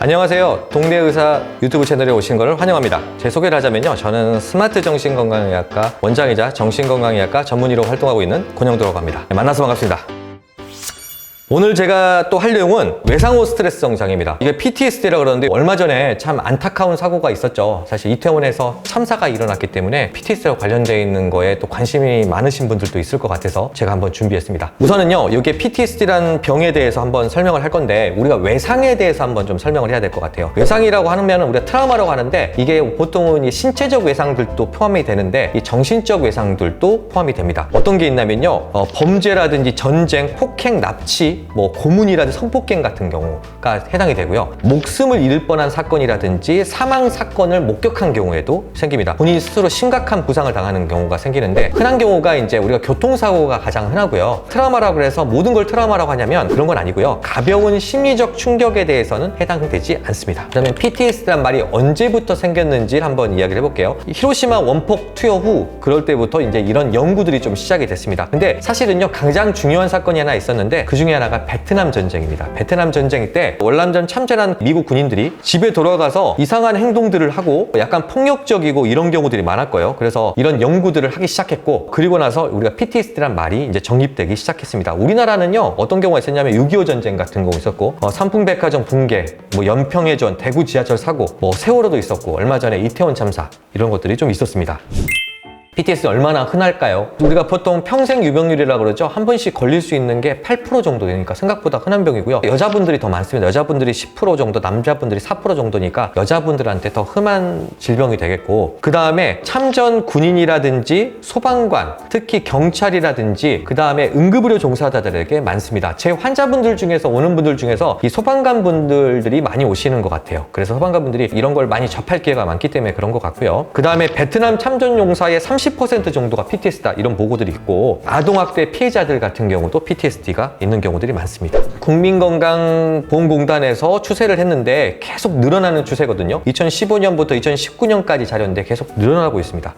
안녕하세요. 동네 의사 유튜브 채널에 오신 것을 환영합니다. 제 소개를 하자면요. 저는 스마트 정신건강의학과 원장이자 정신건강의학과 전문의로 활동하고 있는 권영도라고 합니다. 네, 만나서 반갑습니다. 오늘 제가 또 할 내용은 외상후 스트레스 증상입니다. 이게 PTSD라고 그러는데 얼마 전에 참 안타까운 사고가 있었죠. 사실 이태원에서 참사가 일어났기 때문에 PTSD와 관련되어 있는 거에 또 관심이 많으신 분들도 있을 것 같아서 제가 한번 준비했습니다. 우선은요, 이게 PTSD라는 병에 대해서 한번 설명을 할 건데 우리가 외상에 대해서 한번 좀 설명을 해야 될 것 같아요. 외상이라고 하면 우리가 트라우마라고 하는데 이게 보통은 이 신체적 외상들도 포함이 되는데 이 정신적 외상들도 포함이 됩니다. 어떤 게 있냐면요, 어, 범죄라든지 전쟁, 폭행, 납치, 뭐 고문이라든지 성폭행 같은 경우가 해당이 되고요. 목숨을 잃을 뻔한 사건이라든지 사망 사건을 목격한 경우에도 생깁니다. 본인 스스로 심각한 부상을 당하는 경우가 생기는데 흔한 경우가 이제 우리가 교통사고가 가장 흔하고요. 트라우마라고 해서 모든 걸 트라우마라고 하냐면 그런 건 아니고요. 가벼운 심리적 충격에 대해서는 해당되지 않습니다. 그다음에 PTSD란 말이 언제부터 생겼는지 한번 이야기를 해볼게요. 이 히로시마 원폭 투여 후 그럴 때부터 이제 이런 연구들이 좀 시작이 됐습니다. 근데 사실은요 가장 중요한 사건이 하나 있었는데 그 중에 하나 가 베트남 전쟁입니다. 베트남 전쟁 때 월남전 참전한 미국 군인들이 집에 돌아가서 이상한 행동들을 하고 약간 폭력적이고 이런 경우들이 많았고요. 그래서 이런 연구들을 하기 시작했고 그리고 나서 우리가 PTSD란 말이 이제 정립되기 시작했습니다. 우리나라는요 어떤 경우가 있었냐면 6.25 전쟁 같은 경우 있었고 어, 삼풍백화점 붕괴, 뭐 연평해전, 대구 지하철 사고, 뭐 세월호도 있었고 얼마 전에 이태원 참사 이런 것들이 좀 있었습니다. PTSD 얼마나 흔할까요? 우리가 보통 평생 유병률이라고 그러죠. 한 번씩 걸릴 수 있는 게 8% 정도 되니까 생각보다 흔한 병이고요. 여자분들이 더 많습니다. 여자분들이 10% 정도, 남자분들이 4% 정도니까 여자분들한테 더 흔한 질병이 되겠고 그 다음에 참전 군인이라든지 소방관, 특히 경찰이라든지 그 다음에 응급의료 종사자들에게 많습니다. 제 환자분들 중에서 오는 분들 중에서 이 소방관 분들이 많이 오시는 것 같아요. 그래서 소방관 분들이 이런 걸 많이 접할 기회가 많기 때문에 그런 것 같고요. 그 다음에 베트남 참전 용사의 30% 정도가 PTSD다 이런 보고들이 있고 아동학대 피해자들 같은 경우도 PTSD가 있는 경우들이 많습니다. 국민건강보험공단에서 추세를 했는데 계속 늘어나는 추세거든요. 2015년부터 2019년까지 자료인데 계속 늘어나고 있습니다.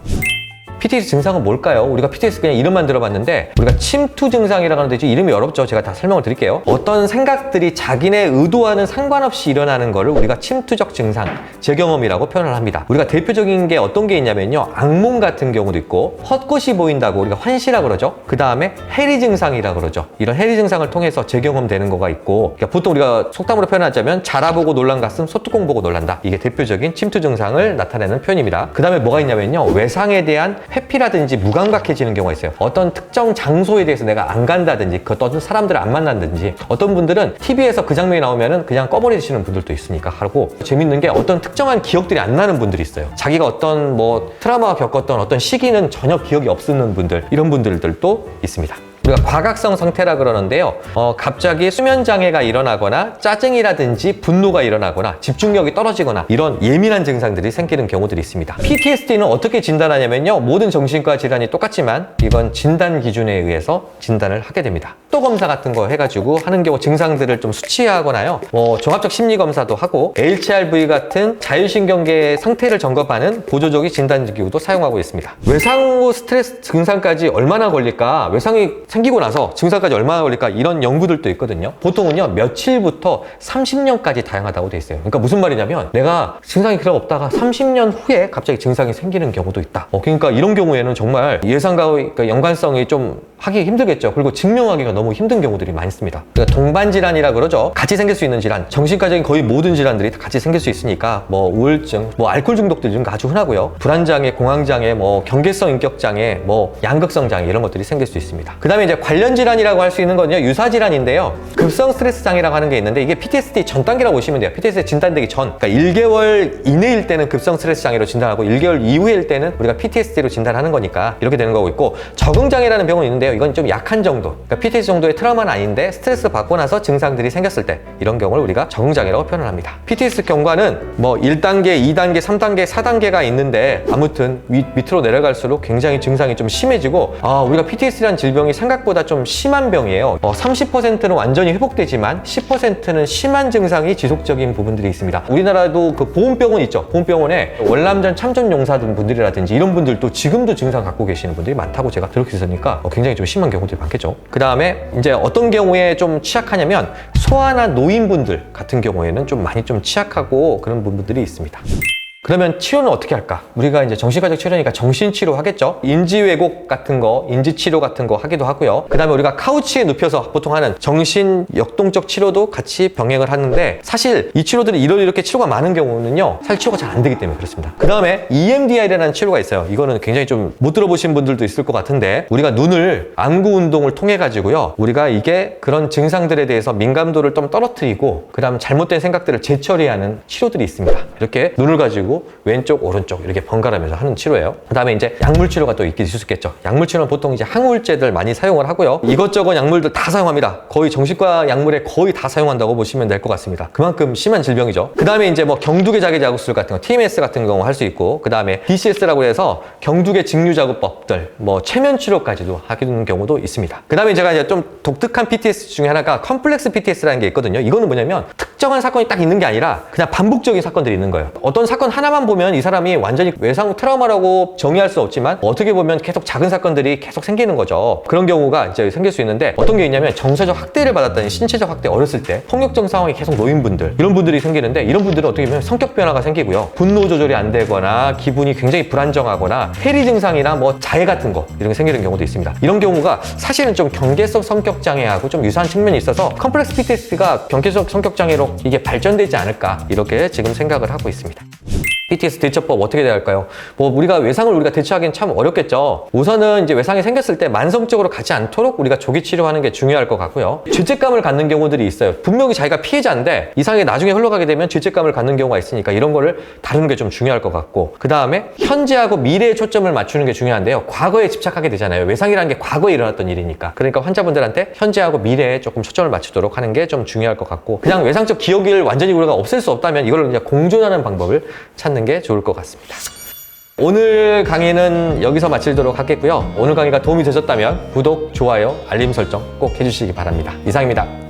PTSD 증상은 뭘까요? 우리가 PTSD 그냥 이름만 들어봤는데 우리가 침투 증상이라고 하는데 이름이 어렵죠. 제가 다 설명을 드릴게요. 어떤 생각들이 자기네 의도와는 상관없이 일어나는 거를 우리가 침투적 증상, 재경험이라고 표현을 합니다. 우리가 대표적인 게 어떤 게 있냐면요. 악몽 같은 경우도 있고 헛것이 보인다고 우리가 환시라고 그러죠. 그 다음에 해리 증상이라고 그러죠. 이런 해리 증상을 통해서 재경험 되는 거가 있고 그러니까 보통 우리가 속담으로 표현하자면 자라보고 놀란 가슴, 소뚜껑 보고 놀란다. 이게 대표적인 침투 증상을 나타내는 표현입니다. 그 다음에 뭐가 있냐면요. 외상에 대한 회피라든지 무감각해지는 경우가 있어요. 어떤 특정 장소에 대해서 내가 안 간다든지 그 어떤 사람들을 안 만난다든지 어떤 분들은 TV에서 그 장면이 나오면은 그냥 꺼버리시는 분들도 있으니까 하고 재밌는 게 어떤 특정한 기억들이 안 나는 분들이 있어요. 자기가 어떤 뭐 트라우마 겪었던 어떤 시기는 전혀 기억이 없는 분들 이런 분들도 있습니다. 우리가 과각성 상태라 그러는데요. 어, 갑자기 수면 장애가 일어나거나 짜증이라든지 분노가 일어나거나 집중력이 떨어지거나 이런 예민한 증상들이 생기는 경우들이 있습니다. PTSD는 어떻게 진단하냐면요. 모든 정신과 질환이 똑같지만 이건 진단 기준에 의해서 진단을 하게 됩니다. 또 검사 같은 거 해가지고 하는 경우 증상들을 좀 수치하거나요. 뭐 종합적 심리 검사도 하고 HRV 같은 자율신경계 상태를 점검하는 보조적인 진단 기구도 사용하고 있습니다. 외상 후 스트레스 증상까지 얼마나 걸릴까? 외상이 생기고 나서 증상까지 얼마나 걸릴까? 이런 연구들도 있거든요. 보통은요, 며칠부터 30년까지 다양하다고 돼 있어요. 그러니까 무슨 말이냐면 내가 증상이 그렇게 없다가 30년 후에 갑자기 증상이 생기는 경우도 있다. 어, 그러니까 이런 경우에는 정말 예상과 그러니까 연관성이 좀 하기 힘들겠죠. 그리고 증명하기가 너무 힘든 경우들이 많습니다. 그러니까 동반 질환이라 그러죠. 같이 생길 수 있는 질환, 정신과적인 거의 모든 질환들이 다 같이 생길 수 있으니까 뭐 우울증, 뭐 알코올 중독들 중 아주 흔하고요. 불안장애, 공황장애, 뭐 경계성 인격장애, 뭐 양극성 장애 이런 것들이 생길 수 있습니다. 그다음에 이제 관련 질환이라고 할 수 있는 건요 유사 질환인데요. 급성 스트레스 장애라고 하는 게 있는데 이게 PTSD 전 단계라고 보시면 돼요. PTSD 진단되기 전, 그러니까 1개월 이내일 때는 급성 스트레스 장애로 진단하고 1개월 이후일 때는 우리가 PTSD로 진단하는 거니까 이렇게 되는 거고 있고 적응 장애라는 병은 있는데 요. 이건 좀 약한 정도, 그러니까 PTSD 정도의 트라우마는 아닌데 스트레스 받고 나서 증상들이 생겼을 때 이런 경우를 우리가 적응 장애라고 표현합니다. PTSD 경과는 뭐 1단계, 2단계, 3단계, 4단계가 있는데 아무튼 밑, 밑으로 내려갈수록 굉장히 증상이 좀 심해지고 아 우리가 PTSD라는 질병이 생각 생각보다 좀 심한 병이에요. 어, 30%는 완전히 회복되지만 10%는 심한 증상이 지속적인 부분들이 있습니다. 우리나라도 그 보험병원 있죠. 보험병원에 월남전 참전 용사분 분들이라든지 이런 분들도 지금도 증상 갖고 계시는 분들이 많다고 제가 들었기 때문이니까 어, 굉장히 좀 심한 경우들이 많겠죠. 그 다음에 이제 어떤 경우에 좀 취약하냐면 소아나 노인분들 같은 경우에는 좀 많이 좀 취약하고 그런 부분들이 있습니다. 그러면 치료는 어떻게 할까? 우리가 이제 정신과적 치료니까 정신치료 하겠죠? 인지왜곡 같은 거, 인지치료 같은 거 하기도 하고요. 그 다음에 우리가 카우치에 눕혀서 보통 하는 정신 역동적 치료도 같이 병행을 하는데 사실 이 치료들이 이렇게 치료가 많은 경우는요. 사실 치료가 잘 안 되기 때문에 그렇습니다. 그 다음에 EMDR이라는 치료가 있어요. 이거는 굉장히 좀 못 들어보신 분들도 있을 것 같은데 우리가 눈을 안구 운동을 통해 가지고요. 우리가 이게 그런 증상들에 대해서 민감도를 좀 떨어뜨리고 그 다음 잘못된 생각들을 재처리하는 치료들이 있습니다. 이렇게 눈을 가지고 왼쪽 오른쪽 이렇게 번갈아면서 하는 치료예요. 그 다음에 이제 약물 치료가 또 있을 수 있겠죠. 약물 치료는 보통 이제 항우울제들 많이 사용을 하고요. 이것저것 약물들 다 사용합니다. 거의 정신과 약물에 거의 다 사용한다고 보시면 될 것 같습니다. 그만큼 심한 질병이죠. 그 다음에 이제 뭐 경두개 자개 자극술 같은 거, TMS 같은 경우 할 수 있고, 그 다음에 DCS라고 해서 경두개 직류 자극법들, 뭐 최면 치료까지도 하는 경우도 있습니다. 그 다음에 제가 이제 좀 독특한 PTS 중에 하나가 컴플렉스 PTS라는 게 있거든요. 이거는 뭐냐면 특정한 사건이 딱 있는 게 아니라 그냥 반복적인 사건들이 있는 거예요. 어떤 사건 하나만 보면 이 사람이 완전히 외상 트라우마라고 정의할 수 없지만 어떻게 보면 계속 작은 사건들이 계속 생기는 거죠. 그런 경우가 이제 생길 수 있는데 어떤 게 있냐면 정서적 학대를 받았다니 신체적 학대 어렸을 때 폭력적 상황이 계속 놓인 분들 이런 분들이 생기는데 이런 분들은 어떻게 보면 성격 변화가 생기고요. 분노 조절이 안 되거나 기분이 굉장히 불안정하거나 해리 증상이나 뭐 자해 같은 거 이런 게 생기는 경우도 있습니다. 이런 경우가 사실은 좀 경계성 성격 장애하고 좀 유사한 측면이 있어서 컴플렉스 PTSD가 경계적 성격 장애로 이게 발전되지 않을까 이렇게 지금 생각을 하고 있습니다. PTS 대처법 어떻게 돼야 할까요? 뭐 우리가 외상을 우리가 대처하기는 참 어렵겠죠. 우선은 이제 외상이 생겼을 때 만성적으로 가지 않도록 우리가 조기 치료하는 게 중요할 것 같고요. 죄책감을 갖는 경우들이 있어요. 분명히 자기가 피해자인데 이상하게 나중에 흘러가게 되면 죄책감을 갖는 경우가 있으니까 이런 거를 다루는 게 좀 중요할 것 같고 그 다음에 현재하고 미래에 초점을 맞추는 게 중요한데요. 과거에 집착하게 되잖아요. 외상이라는 게 과거에 일어났던 일이니까. 그러니까 환자분들한테 현재하고 미래에 조금 초점을 맞추도록 하는 게 좀 중요할 것 같고 그냥 외상적 기억을 완전히 우리가 없앨 수 없다면 이걸 그냥 공존하는 방법을 찾는 게 좋을 것 같습니다. 오늘 강의는 여기서 마치도록 하겠고요. 오늘 강의가 도움이 되셨다면 구독, 좋아요, 알림 설정 꼭 해주시기 바랍니다. 이상입니다.